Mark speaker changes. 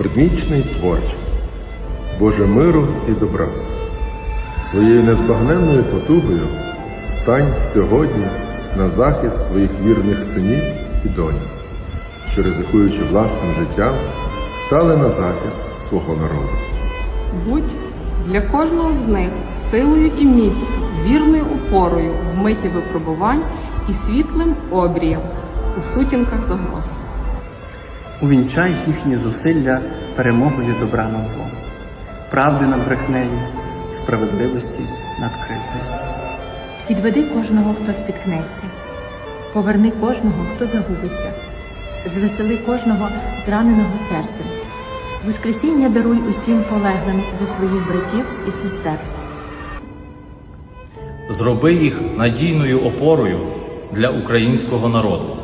Speaker 1: предвічний творчий, Боже миру і добра. Своєю незбагненною потугою стань сьогодні на захист твоїх вірних синів і донь, що, ризикуючи власним життям, стали на захист свого народу.
Speaker 2: Будь для кожного з них силою і міцю, вірною опорою в миті випробувань і світлим обрієм у сутінках загроз.
Speaker 3: Увінчай їхні зусилля перемогою добра над злом, правди над брехнею, справедливості над кривдою.
Speaker 4: Відведи кожного, хто спіткнеться, поверни кожного, хто загубиться, звесели кожного зраненого серцем. Воскресіння даруй усім полеглим за своїх братів і сестер.
Speaker 5: Зроби їх надійною опорою для українського народу.